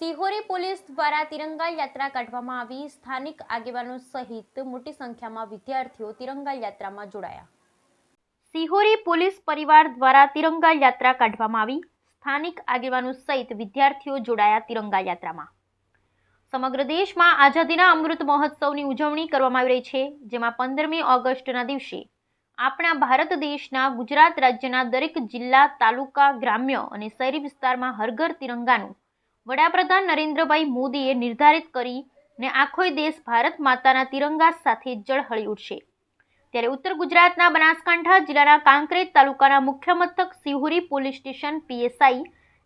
Sihori police દ્વારા તિરંગા યાત્રા કાઢવામાં આવી. સ્થાનિક આગેવાનો સહિત મોટી સંખ્યામાં વિદ્યાર્થીઓ તિરંગા યાત્રામાં જોડાયા. સિહોરી પોલીસ પરિવાર દ્વારા તિરંગા યાત્રા કાઢવામાં આવી. સ્થાનિક આગેવાનો સહિત વિદ્યાર્થીઓ જોડાયા તિરંગા યાત્રામાં. સમગ્ર દેશમાં આઝાદીના અમૃત મહોત્સવની ઉજવણી કરવામાં આવી રહી છે, જેમાં પંદરમી ઓગસ્ટના દિવસે આપણા ભારત દેશના ગુજરાત રાજ્યના દરેક જિલ્લા, તાલુકા, ગ્રામ્ય અને શહેરી વિસ્તારમાં હરઘર તિરંગાનું વડાપ્રધાન નરેન્દ્રભાઈ મોદીએ નિર્ધારિત કરી ને આખોય દેશ ભારત માતાના તિરંગા સાથે જળહળી ઉઠશે. ત્યારે ઉત્તર ગુજરાતના બનાસકાંઠા જિલ્લાના કાંકરેજ તાલુકાના મુખ્ય મથક Sihori police station PSI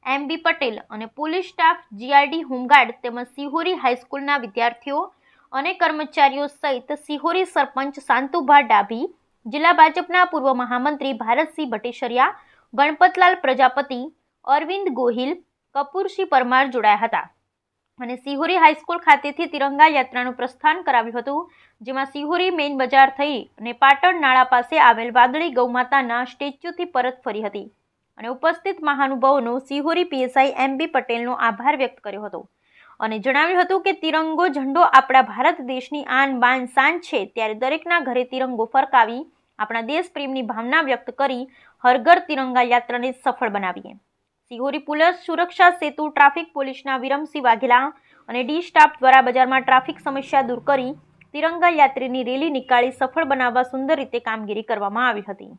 M B Patel અને પોલીસ સ્ટાફ જીઆરડી હોમગાર્ડ તેમજ સિહોરી હાઈસ્કૂલના વિદ્યાર્થીઓ અને કર્મચારીઓ સહિત સિહોરી સરપંચ શાંતુભા ડાભી, જિલ્લા ભાજપના પૂર્વ મહામંત્રી ભારતસિંહ ભટ્ટેસરિયા ગણપતલાલ પ્રજાપતિ, અરવિંદ ગોહિલ કપૂરસિંહ પરમાર જોડાયા હતા. અને સિહોરી હાઈસ્કૂલ ખાતેથી તિરંગા યાત્રાનું પ્રસ્થાન કરાવ્યું હતું, જેમાં સિહોરી મેઇન બજાર થઈ અને પાટણ નાળા પાસે આવેલ વાદળી ગૌમાતાના સ્ટેચ્યુથી પરત ફરી હતી. અને ઉપસ્થિત મહાનુભાવોનો સિહોરી પીએસઆઈ એમ બી પટેલનો આભાર વ્યક્ત કર્યો હતો. અને જણાવ્યું હતું કે તિરંગો ઝંડો આપણા ભારત દેશની આન બાન શાન છે, ત્યારે દરેકના ઘરે તિરંગો ફરકાવી આપણા દેશપ્રેમની ભાવના વ્યક્ત કરી હરઘર તિરંગા યાત્રાને સફળ બનાવીએ. સિહોરી પોલીસ સુરક્ષા સેતુ ટ્રાફિક પોલીસના વિરમસિંહ વાઘેલા અને ડી સ્ટાફ દ્વારા બજારમાં ટ્રાફિક સમસ્યા દૂર કરી તિરંગા યાત્રીની રેલી નીકાળી સફળ બનાવવા સુંદર રીતે કામગીરી કરવામાં આવી હતી.